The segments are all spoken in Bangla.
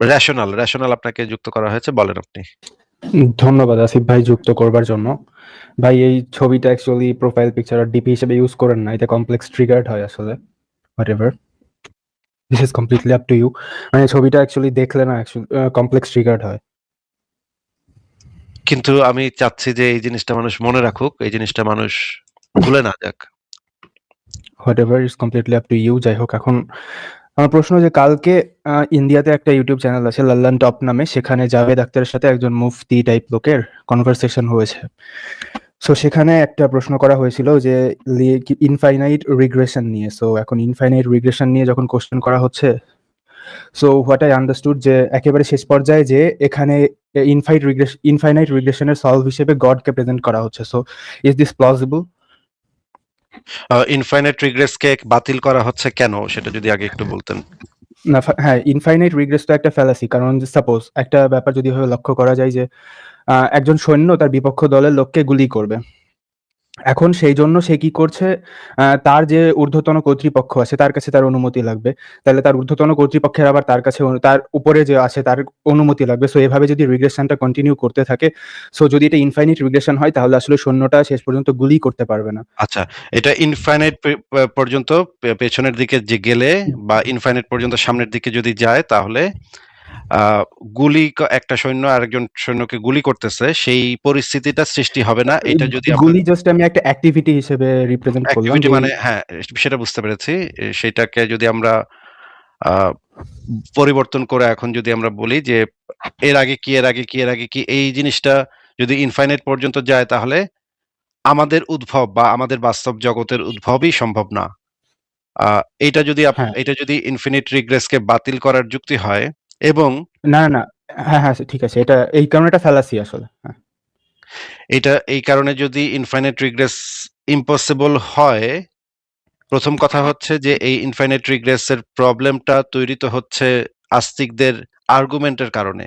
রেশনাল, রেশনাল আপনাকে যুক্ত করা হয়েছে। বলেন আপনি। ধন্যবাদ আসিফ ভাই যুক্ত করবার জন্য। ভাই এই ছবিটা অ্যাকচুয়ালি প্রোফাইল পিকচার আর ডিপি হিসেবে ইউজ করেন না। এটা কমপ্লেক্স ট্রিগার্ড হয় আসলে। Whatever. This is completely up to you. মানে ছবিটা অ্যাকচুয়ালি দেখলে না কমপ্লেক্স ট্রিগার্ড হয়। কিন্তু আমি চাচ্ছি যে এই জিনিসটা মানুষ মনে রাখুক। এই জিনিসটা মানুষ ভুলে না যাক। Whatever is completely up to you. যাই হোক এখন আমার প্রশ্ন যে কালকে ইন্ডিয়াতে একটা ইউটিউব চ্যানেল আছে লাল্লান টপ নামে। সেখানে জাভেদ আক্তারের সাথে একজন মুফতি টাইপ লোকের কনভারসেশন হয়েছে। সো সেখানে একটা প্রশ্ন করা হয়েছিল যে ইনফাইনাইট রিগ্রেশন নিয়ে। সো এখন ইনফাইনাইট রিগ্রেশন নিয়ে যখন কোশ্চেন করা হচ্ছে, সো হোয়াট আই আন্ডারস্টুড যে একেবারে শেষ পর্যায়ে যে এখানে ইনফাইট রিগ্রেশন ইনফাইনাইট রিগ্রেশনের সলভ হিসেবে গডকে প্রেজেন্ট করা হচ্ছে। So is this plausible? Infinite regress কে বাতিল করা হচ্ছে কেন? সেটা যদি আগে একটু বলতেন। না হ্যাঁ, ইনফাইনাইট রিগ্রেস তো একটা ফ্যালাসি। কারণ সাপোজ একটা ব্যাপার যদি ভাবে লক্ষ্য করা যায় যে একজন সৈন্য তার বিপক্ষ দলের লোককে গুলি করবে। এখন সেই জন্য সে কি করছে তার যে ঊর্ধ্বতন কর্তৃপক্ষ আছে তার কাছে তার অনুমতি লাগবে। তাহলে তার ঊর্ধ্বতন কর্তৃপক্ষের আবার তার কাছে তার উপরে যে আছে তার অনুমতি লাগবে। সো এভাবে যদি রিগ্রেশনটা কন্টিনিউ করতে থাকে, সো যদি এটা ইনফাইনাইট রিগ্রেশন হয় তাহলে আসলে সৈন্যটা শেষ পর্যন্ত গুলি করতে পারবে না। আচ্ছা, এটা ইনফাইনাইট পর্যন্ত পেছনের দিকে যে গেলে বা ইনফাইনাইট পর্যন্ত সামনের দিকে যদি যায় তাহলে গুলি একটা সৈন্য আরেকজন সৈন্যকে গুলি করতেছে সেই পরিস্থিতিটা সৃষ্টি হবে না। এটা যদি গুলি জাস্ট আমি একটা অ্যাক্টিভিটি হিসেবে রিপ্রেজেন্ট করলাম মানে হ্যাঁ, সেটা বুঝতে পেরেছি। সেটাকে যদি আমরা পরিবর্তন করে এখন যদি আমরা বলি যে এর আগে কি, এর আগে কি, এর আগে কি এই জিনিসটা যদি ইনফাইনাইট পর্যন্ত যায় তাহলে আমাদের উদ্ভব বা আমাদের বাস্তব জগতের উদ্ভবই সম্ভব না। আ এইটা যদি হ্যাঁ। এটা যদি ইনফিনিট রিগ্রেস কে বাতিল করার যুক্তি হয় এবং না, না। হ্যাঁ, হ্যাঁ, ঠিক আছে। এটা এই কারণে এটা ফ্যালাসি আসলে। হ্যাঁ। এটা এই কারণে যদি ইনফাইনাইট রিগ্রেস ইম্পসিবল হয়, প্রথম কথা হচ্ছে যে এই ইনফাইনাইট রিগ্রেস এর প্রবলেমটা তৈরি তো হচ্ছে আস্তিকদের আর্গুমেন্টের কারণে।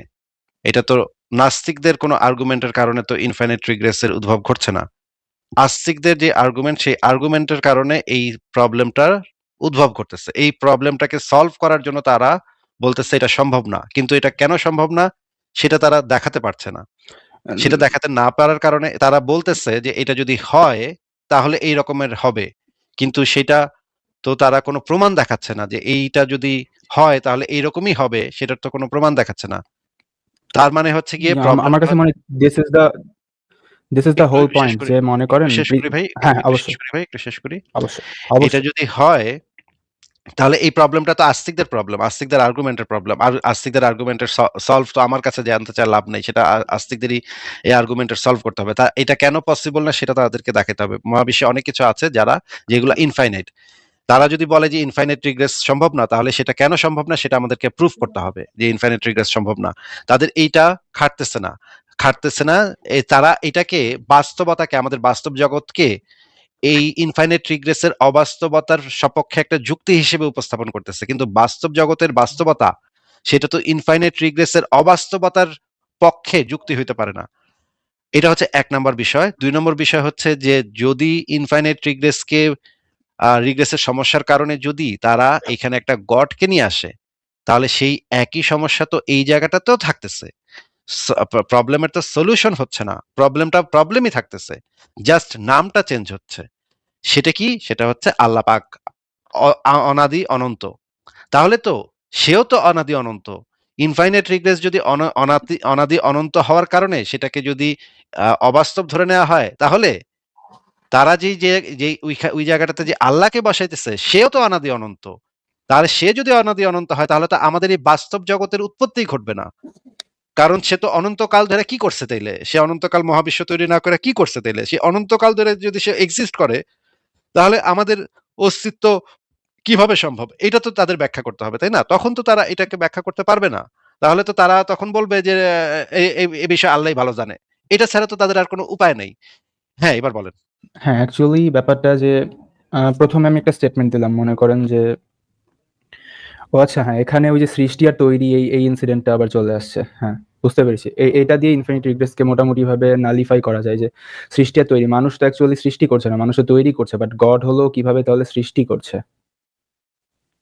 এটা তো নাস্তিকদের কোনো আর্গুমেন্টের কারণে তো ইনফাইনাইট রিগ্রেস এর উদ্ভব ঘটছে না। আস্তিকদের যে আর্গুমেন্ট সেই আর্গুমেন্টের কারণে এই প্রবলেমটার উদ্ভব ঘটতেছে। এই প্রবলেমটাকে সলভ করার জন্য তারা বলতেছে এটা সম্ভব না। কিন্তু এটা কেন সম্ভব না? সেটা তারা দেখাতে পারছে না। সেটা দেখাতে না পারার কারণে তারা বলতেছে যে এটা যদি হয় তাহলে এই রকমের হবে। কিন্তু সেটা তো তারা কোনো প্রমাণ দেখাচ্ছে না যে এইটা যদি হয় তাহলে এইরকমই হবে সেটার তো কোনো প্রমাণ দেখাচ্ছে না। তার মানে হচ্ছে গিয়ে আমার কাছে মনে this is the this the একটু হোল পয়েন্ট যে মনে করেন শেষ করি ভাই, হ্যাঁ, অবশ্যই। ভাই, একটু শেষ করি। অবশ্যই, এটা যদি হয় তাহলে এই প্রবলেমটা তো আস্তিকদের প্রবলেম। আস্তিকদের আর্গুমেন্টের প্রবলেম। আর আস্তিকদের আর্গুমেন্টের সলভ তো আমার কাছে জানতে চায় লাভ নেই। সেটা আস্তিকদেরই এই আর্গুমেন্টের সলভ করতে হবে। তা এটা কেন পসিবল না সেটা তাদেরকে দেখাতে হবে। মহাবিশ্বে অনেক কিছু আছে যারা যেগুলা ইনফাইনাইট। তারা যদি বলে যে ইনফাইনাইট রিগ্রেস সম্ভব না, তাহলে সেটা কেন সম্ভব না সেটা আমাদেরকে প্রুফ করতে হবে যে ইনফাইনাইট রিগ্রেস সম্ভব না। তাদের এইটা খাটতেছে না। খাটতেছে না তারা এটাকে, বাস্তবতাকে, আমাদের বাস্তব জগৎকে এই ইনফাইনাইট রিগ্রেসের অবাস্তবতার সপক্ষে একটা যুক্তি হিসেবে উপস্থাপন করতেছে। কিন্তু বাস্তব জগতের বাস্তবতা সেটা তো ইনফাইনাইট রিগ্রেস এর অবাস্তবতার পক্ষে যুক্তি হইতে পারে না। এটা হচ্ছে এক নম্বর বিষয়। দুই নম্বর বিষয় হচ্ছে যে যদি ইনফাইনাইট রিগ্রেস কে আ রিগ্রেস সমস্যার কারণে যদি তারা এখানে একটা গডকে নিয়ে আসে, তাহলে সেই একই সমস্যা তো এই জায়গাটাতেও থাকতেছে। প্রবলেমের তো সলিউশন হচ্ছে না। প্রবলেমটা প্রবলেমই থাকতেছে। জাস্ট নামটা চেঞ্জ হচ্ছে। সেটা কি? সেটা হচ্ছে আল্লাহ পাক অনাদি অনন্ত। তাহলে তো সেও তো অনাদি অনন্ত। ইনফাইনাইট রিগ্রেস যদি অন, অনাদি অনাদি অনন্ত হওয়ার কারণে সেটাকে যদি অবাস্তব ধরে নেওয়া হয়, তাহলে তারা যে যে ওই জায়গাটাতে যে আল্লাহকে বসাইতেছে, সেও তো অনাদি অনন্ত। তাহলে সে যদি অনাদি অনন্ত হয়, তাহলে তো আমাদের এই বাস্তব জগতের উৎপত্তি ঘটবে না। কারণ সে তো অনন্তকাল ধরে কি করছে তাইলে? সে অনন্তকাল মহাবিশ্ব তৈরি না করে কি করছে তাইলে? সে অনন্তকাল ধরে যদি সে এক্সিস্ট করে তাহলে আমাদের অস্তিত্ব কীভাবে সম্ভব? এটা তো তাদের ব্যাখ্যা করতে হবে, তাই না? তখন তো তারা এটাকে ব্যাখ্যা করতে পারবে না। তাহলে তো তারা তখন বলবে যে এ বিষয়ে আল্লাহই ভালো জানে। এটা ছাড়া তো তাদের আর কোনো উপায় নেই। হ্যাঁ, এবার বলেন। হ্যাঁ, অ্যাকচুয়ালি ব্যাপারটা যে প্রথমে আমি একটা স্টেটমেন্ট দিলাম। মনে করেন যে ও আচ্ছা হ্যাঁ, এখানে ওই যে সৃষ্টি আর তৈরি এই, এই ইনসিডেন্টটা আবার চলে আসছে। হ্যাঁ, বুঝতে পেরেছি। এটা দিয়ে ইনফিনিট রিগ্রেস কে মোটামুটিভাবে নালিফাই করা যায় যে সৃষ্টি আর তৈরি। মানুষ তো অ্যাকচুয়ালি সৃষ্টি করছে না। মানুষ তৈরি করছে। বাট গড হলো কীভাবে তাহলে সৃষ্টি করছে?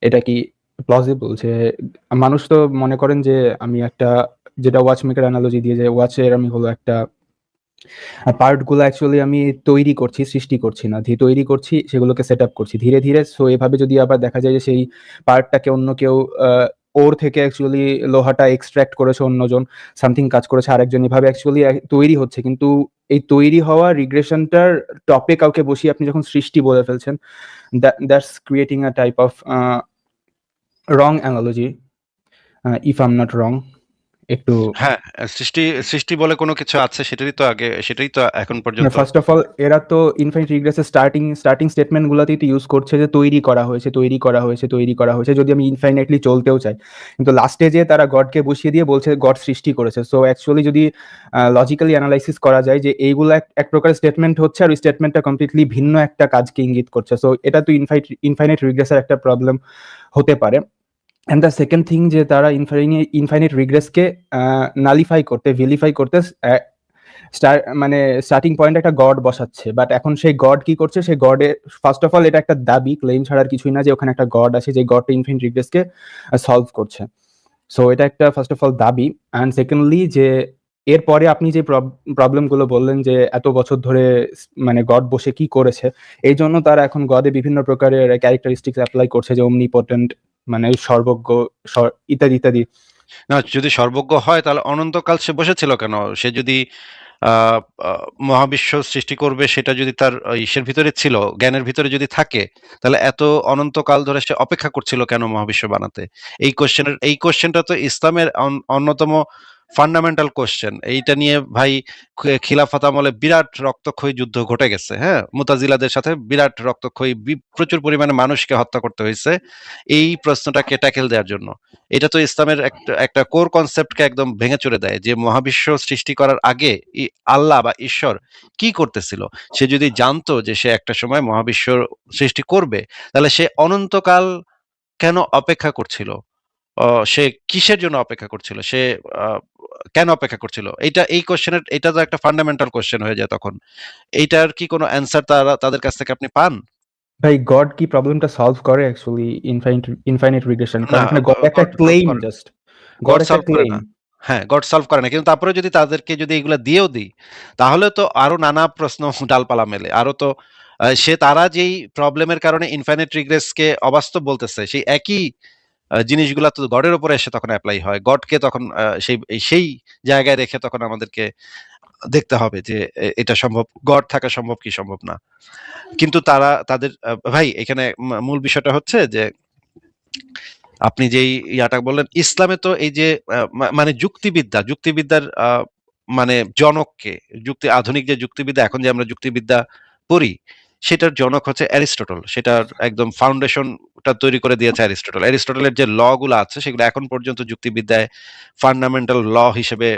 এটা কি প্লজিবল যে মানুষ তো মনে করেন যে আমি একটা যেটা ওয়াচ মেকার অ্যানালজি দিয়ে যে ওয়াচের আমি হলো একটা পার্টগুলো অ্যাকচুয়ালি আমি তৈরি করছি, সৃষ্টি করছি না। তৈরি করছি, সেগুলোকে সেট আপ করছি। ধীরে ধীরে সো এভাবে যদি আবার দেখা যায় যে সেই পার্টটাকে অন্য কেউ ওর থেকে অ্যাকচুয়ালি লোহাটা এক্সট্রাক্ট করেছে অন্যজন সামথিং কাজ করেছে, আরেকজন এভাবে অ্যাকচুয়ালি তৈরি হচ্ছে। কিন্তু এই তৈরি হওয়া রিগ্রেশনটার টপে কাউকে বসিয়ে আপনি যখন সৃষ্টি বলে ফেলছেন that's creating a type of wrong analogy if am not wrong একটু হ্যাঁ সৃষ্টি সৃষ্টি বলে কোনো কিছু আছে সেটারই তো আগে সেটাই তো এখন পর্যন্ত। ফার্স্ট অফ অল এরা তো ইনফাইনিট রিগ্রেসের স্টার্টিং স্টার্টিং স্টেটমেন্ট গুলোতেই তো ইউজ করছে যে তৈরি করা হয়েছে তৈরি করা হয়েছে তৈরি করা হয়েছে যদি আমি ইনফাইনাইটলি চলতেও চাই। কিন্তু লাস্টে যে তারা গডকে বসিয়ে দিয়ে বলছে গড সৃষ্টি করেছে সো অ্যাকচুয়ালি যদি লজিক্যালি অ্যানালাইসিস করা যায় যে এইগুলো এক এক প্রকার স্টেটমেন্ট হচ্ছে আর ওই স্টেটমেন্টটা কমপ্লিটলি ভিন্ন একটা কাজকে ইঙ্গিত করছে সো এটা তো ইনফাইট ইনফাইনাইট রিগ্রেসের একটা প্রবলেম হতে পারে। অ্যান্ড দ্য সেকেন্ড থিং যে তারা ইনফাইনি ইনফাইনাইট রিগ্রেসকে নালিফাই করতে ভিলিফাই করতে মানে স্টার্টিং পয়েন্ট একটা গড বসাচ্ছে। বাট এখন সেই গড কি করছে? সেই গডে ফার্স্ট অফ অল এটা একটা দাবি ক্লেম ছাড়ার কিছুই না যে ওখানে একটা গড আছে যে গডটা ইনফিনিট রিগ্রেসকে সলভ করছে। সো এটা একটা ফার্স্ট অফ অল দাবি। অ্যান্ড সেকেন্ডলি যে এরপরে আপনি যে প্রবলেমগুলো বললেন যে এত বছর ধরে মানে গড বসে কি করেছে, এই জন্য তারা এখন গডে বিভিন্ন প্রকারের ক্যারেক্টারিস্টিক্স অ্যাপ্লাই করছে যে অমনিপটেন্ট মানে সর্বজ্ঞ ইত্যাদি ইত্যাদি। না, যদি সর্বজ্ঞ হয়, তাহলে অনন্তকাল সে বসেছিল কেন? সে যদি মহাবিশ্ব সৃষ্টি করবে, সেটা যদি তার ইসের ভিতরে ছিল, জ্ঞানের ভিতরে যদি থাকে, তাহলে এত অনন্তকাল ধরে সে অপেক্ষা করছিল কেন মহাবিশ্ব বানাতে? এই কোশ্চেনের এই কোশ্চেনটা তো ইসলামের অন- অন্যতম ফান্ডামেন্টাল কোশ্চেন এইটা নিয়ে ভাই খিলাফত আমলে বিরাট রক্তক্ষয়ী যুদ্ধ ঘটে গেছে হ্যাঁ? মুতাজিলাদের সাথে বিরাট রক্তক্ষয়ী প্রচুর পরিমাণে মানুষকে হত্যা করতে হয়েছে এই প্রশ্নটাকে ট্যাকেল দেওয়ার জন্য। এটা তো ইসলামের একটা কোর কনসেপ্টকে একদম ভেঙে চুরে দেয় যে মহাবিশ্ব সৃষ্টি করার আগে আল্লাহ বা ঈশ্বর কি করতেছিল? সে যদি জানতো যে সে একটা সময় মহাবিশ্ব সৃষ্টি করবে, তাহলে সে অনন্তকাল কেন অপেক্ষা করছিল? সে কিসের জন্য অপেক্ষা করছিল? সে কেন অপেক্ষা করছিল? এটা এই কোশ্চেনের এটা তো একটা ফান্ডামেন্টাল কোশ্চেন হয়ে যায় তখন। এইটার কি কোনো অ্যান্সার তারা তাদের কাছ থেকে আপনি পান? ভাই গড কি প্রবলেমটা সলভ করে অ্যাকচুয়ালি ইনফাইনিট ইনফাইনিট রিগ্রেশন কারণ এখানে গড একটা ক্লেম জাস্ট গড একটা করে ক্লেম না। হ্যাঁ গড সলভ করে না। কিন্তু তারপরে যদি তাদেরকে যদি এগুলা দিয়েও দিই তাহলে তো আরও নানা প্রশ্ন ডালপালা মেলে। আরও তো সে তারা যেই প্রবলেমের কারণে ইনফাইনাইট রিগ্রেসকে অবাস্তব বলতেছে সেই একই জিনিসগুলা তো গডের উপরে এসে তখন অ্যাপ্লাই হয়। গডকে তখন সেই সেই জায়গায় রেখে তখন আমাদেরকে দেখতে হবে যে এটা সম্ভব, গড থাকা সম্ভব কি সম্ভব না। কিন্তু তারা, তাদের ভাই, এখানে মূল বিষয়টা হচ্ছে যে, আপনি যেই ইয়াটা বললেন, ইসলামে তো এই যে মানে যুক্তিবিদ্যা, যুক্তিবিদ্যার মানে জনককে, যুক্তি, আধুনিক যে যুক্তিবিদ্যা, এখন যে আমরা যুক্তিবিদ্যা পড়ি, সেটার জনক হচ্ছে অ্যারিস্টটল। সেটার একদম ফাউন্ডেশনটা তৈরি করে দিয়েছে অ্যারিস্টটল। অ্যারিস্টটলের যে ল গুলো আছে সেগুলো এখন পর্যন্ত যুক্তিবিদ্যায় ফান্ডামেন্টাল ল হিসেবে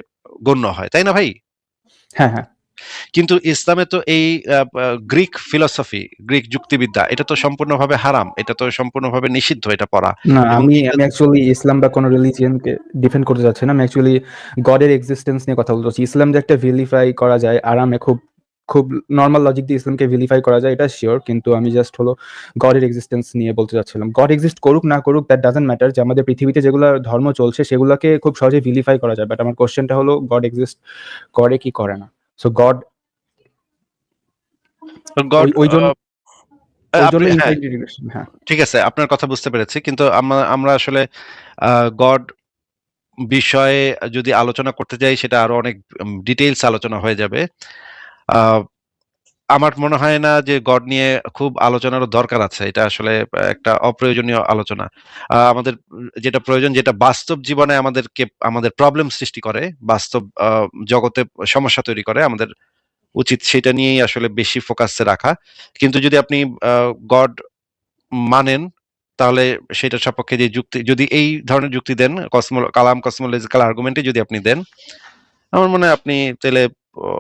গণ্য হয়। তাই না ভাই? হ্যাঁ হ্যাঁ। কিন্তু ইসলামে তো এই গ্রিক ফিলসফি গ্রিক যুক্তিবিদ্যা এটা তো সম্পূর্ণভাবে হারাম এটা তো সম্পূর্ণভাবে নিষিদ্ধ এটা পড়া। না আমি আমি অ্যাকচুয়ালি ইসলাম বা কোনো রিলিজিয়নকে ডিফেন্ড করতে যাচ্ছি না আমি অ্যাকচুয়ালি গডের এক্সিস্টেন্স নিয়ে কথা বলতে ইসলাম যে একটা ভিলিফাই করা যায় আরামে খুব খুব নর্মাল লজিক দিয়ে ইসলামকে ভিলিফাই করা যায় এটা শিওর কিন্তু আমি জাস্ট হলো গডের এক্সিস্টেন্স নিয়ে বলতে চাচ্ছিলাম গড এক্সিস্ট করুক না করুক দ্যাট ডাজেন্ট ম্যাটার যে আমাদের পৃথিবীতে যেগুলো ধর্ম চলছে সেগুলোকে খুব সহজে ভিলিফাই করা যায়। বাট আমার কোশ্চেনটা হলো গড এক্সিস্ট করে কি করে না? সো গড ওই- জন্য- হ্যাঁ, হ্যাঁ। ঠিক আছে আপনার কথা বুঝতে পেরেছি কিন্তু আমরা আসলে গড বিষয়ে যদি আলোচনা করতে যাই সেটা আরও অনেক ডিটেইলস আলোচনা হয়ে যাবে। আমার মনে হয় না যে গড নিয়ে খুব আলোচনারও দরকার আছে। এটা আসলে একটা অপ্রয়োজনীয় আলোচনা। আমাদের যেটা প্রয়োজন, যেটা বাস্তব জীবনে আমাদেরকে, আমাদের প্রবলেম সৃষ্টি করে, বাস্তব জগতে সমস্যা তৈরি করে, আমাদের উচিত সেটা নিয়েই আসলে বেশি ফোকাসে রাখা। কিন্তু যদি আপনি গড মানেন, তাহলে সেটার সপক্ষে যে যুক্তি, যদি এই ধরনের যুক্তি দেন কসমো কালাম কসমোলজিক্যাল আর্গুমেন্টে যদি আপনি দেন, আমার মনে হয় আপনি তাহলে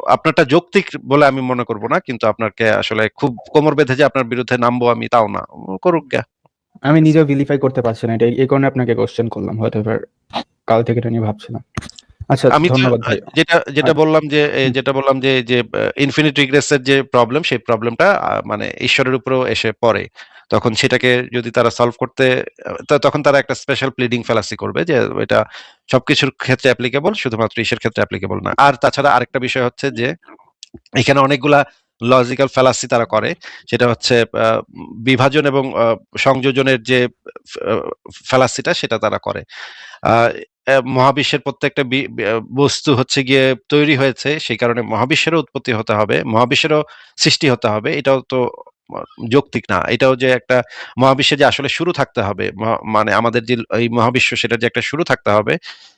আপনারটা যৌক্তিক বলে আমি মনে করব না কিন্তু আপনাকে আসলে খুব কোমর বেঁধে যে আপনার বিরুদ্ধে নামবো আমি তাও না করুক গা। আমি নিজেও ভিলিফাই করতে পারছি না এটা এই কারণে আপনাকে কোশ্চেন করলাম হোয়াট এভার কাল থেকে এটা নিয়ে ভাবছিলাম। আচ্ছা আমি ধন্যবাদ ভাই। যেটা যেটা আচ্ছা। বললাম যে যেটা বললাম যে যে ইনফিনিট রিগ্রেসের যে প্রবলেম সেই প্রবলেমটা মানে ঈশ্বরের উপরেও এসে পড়ে। তখন সেটাকে যদি তারা সলভ করতে তখন তারা একটা স্পেশাল প্লিডিং ফ্যালাসি করবে যে এটা সবকিছুর ক্ষেত্রে অ্যাপ্লিকেবল শুধুমাত্র ইসের ক্ষেত্রে অ্যাপ্লিকেবল না। আর তাছাড়া আরেকটা বিষয় হচ্ছে যে এখানে অনেকগুলা লজিক্যাল ফ্যালাসি তারা করে। সেটা হচ্ছে বিভাজন এবং সংযোজনের যে ফ্যালাসিটা সেটা তারা করে। মহাবিশ্বের প্রত্যেকটা বস্তু হচ্ছে গিয়ে তৈরি হয়েছে সেই কারণে মহাবিশ্বেরও উৎপত্তি হতে হবে, মহাবিশ্বেরও সৃষ্টি হতে হবে। এটাও তো যৌক্তিক না। এটাও যে একটা মহাবিশ্বে যে আসলে শুরু থাকতে হবে, মানে আমাদের যে এই মহাবিশ্ব সেটা যে একটা শুরু থাকতে হবে,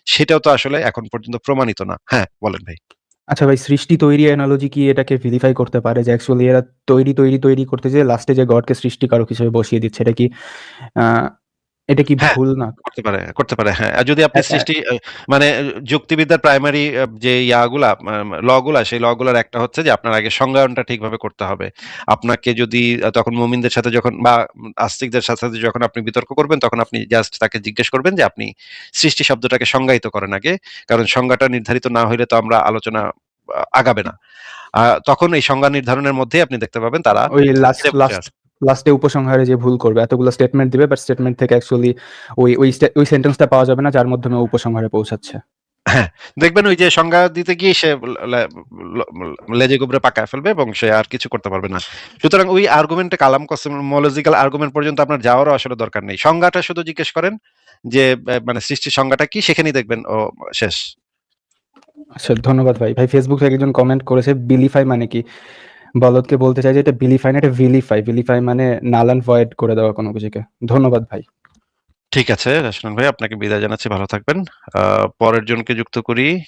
সেটাও তো আসলে এখন পর্যন্ত প্রমাণিত না। হ্যাঁ, বলেন ভাই। আচ্ছা ভাই সৃষ্টি তৈরি অ্যানালজি কি এটাকে ভেরিফাই করতে পারে যে অ্যাকচুয়ালি এরা তৈরি, তৈরি, তৈরি করতে যে লাস্টে যে গডকে সৃষ্টিকারক হিসেবে বসিয়ে দিচ্ছে। এটা কি এটা কি হ্যাঁ, ভুল না? করতে পারে, করতে পারে। হ্যাঁ, আর যদি আপনি হ্যাঁ। সৃষ্টি মানে যুক্তিবিদ্যার প্রাইমারি যে ইয়াগুলা মা মা ল গুলা সেই ল গুলার একটা হচ্ছে যে আপনার আগে সংজ্ঞায়নটা ঠিকভাবে করতে হবে। আপনাকে যদি তখন মুমিনদের সাথে যখন বা আস্তিকদের সাথে যখন আপনি বিতর্ক করবেন তখন আপনি জাস্ট তাকে জিজ্ঞেস করবেন যে আপনি সৃষ্টি শব্দটাকে সংজ্ঞায়িত করেন আগে। কারণ সংজ্ঞাটা নির্ধারিত না হইলে তো আমরা আলোচনা আগাবে না। তখন এই সংজ্ঞা নির্ধারণের মধ্যেই আপনি দেখতে পাবেন তারা ওই লাস্ট লাস্ট আছে। লাস্টে উপসংহারে যে ভুল করবে। এতগুলো স্টেটমেন্ট দিবে বাট স্টেটমেন্ট থেকে অ্যাকচুয়ালি ওই ওই ওই সেন্টেন্সটা পাওয়া যাবে না যার মাধ্যমে উপসংহারে পৌঁছাচ্ছে। হ্যাঁ, দেখবেন ওই যে সংজ্ঞা দিতে গিয়ে সে লেজে গোবরে পাকায় ফেলবে এবং সে আর কিছু করতে পারবে না। সুতরাং ওই আর্গুমেন্টে কালাম কসমোলজিক্যাল আর্গুমেন্ট পর্যন্ত আপনার যাওয়ারও আসলে দরকার নেই। সংজ্ঞাটা শুধু জিজ্ঞেস করেন যে মানে সৃষ্টির সংজ্ঞাটা কি সেখানেই দেখবেন ও শেষ। আচ্ছা ধন্যবাদ ভাই। ভাই ফেসবুক থেকে একজন কমেন্ট করেছে বিলিফাই মানে কি? বলদকে বলতে চাই যে এটা বিলিফাই না, এটা ভিলিফাই। ভিলিফাই মানে নালান ভয়েড করে দেওয়া কোনো কিছুকে। ধন্যবাদ ভাই। ঠিক আছে, রাশনান ভাই, আপনাকে বিদায় জানাচ্ছি। ভালো থাকবেন। পরের জনকে যুক্ত করি।